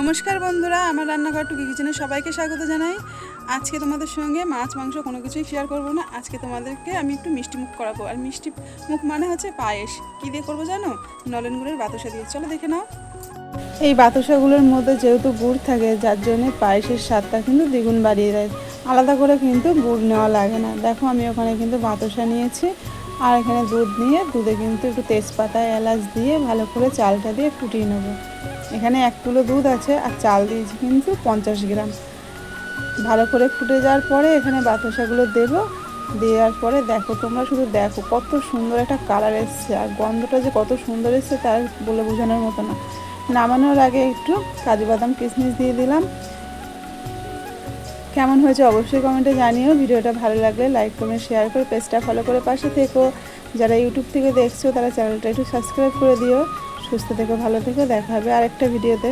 নমস্কার বন্ধুরা, আমার রান্নাঘর টুকি কিচেনে সবাইকে স্বাগত জানাই। আজকে তোমাদের সঙ্গে মাছ, মাংস কোনো কিছুই শেয়ার করব না। আজকে তোমাদেরকে আমি একটু মিষ্টি মুখ করাবো। আর মিষ্টি মুখ মানে হচ্ছে পায়েস। কী দিয়ে করব জানো? নলেন গুড়ের বাতাসা দিয়ে। চলো দেখে নাও। এই বাতাসাগুলোর মধ্যে যেহেতু গুড় থাকে, যার জন্য পায়েসের স্বাদটা কিন্তু দ্বিগুণ বাড়িয়ে দেয়। আলাদা করে কিন্তু গুড় নেওয়া লাগে না। দেখো, আমি ওখানে কিন্তু বাতাসা নিয়েছি। আর এখানে দুধ নিয়ে দুধে কিন্তু একটু তেজপাতা, এলাচ দিয়ে ভালো করে চালটা দিয়ে ফুটিয়ে নেব। এখানে এক কিলো দুধ আছে আর চাল দিয়েছি কিন্তু পঞ্চাশ গ্রাম। ভালো করে ফুটে যাওয়ার পরে এখানে বাতাসাগুলো দেবো। দেওয়ার পরে দেখো, তোমরা শুধু দেখো কত সুন্দর একটা কালার এসছে আর গন্ধটা যে কত সুন্দর এসছে তার বলে বোঝানোর মতো না। নামানোর আগে একটু কাজু বাদাম কিশমিশ দিয়ে দিলাম। কেমন হয়েছে অবশ্যই কমেন্টে জানিও। ভিডিওটা ভালো লাগলে লাইক কমেন্ট শেয়ার করে পেজটা ফলো করে পাশে থেকো। যারা ইউটিউব থেকে দেখছ তারা চ্যানেলটা একটু সাবস্ক্রাইব করে দিও। সুস্থ থেকো ভালো থেকো দেখা হবে আরেকটা ভিডিওতে।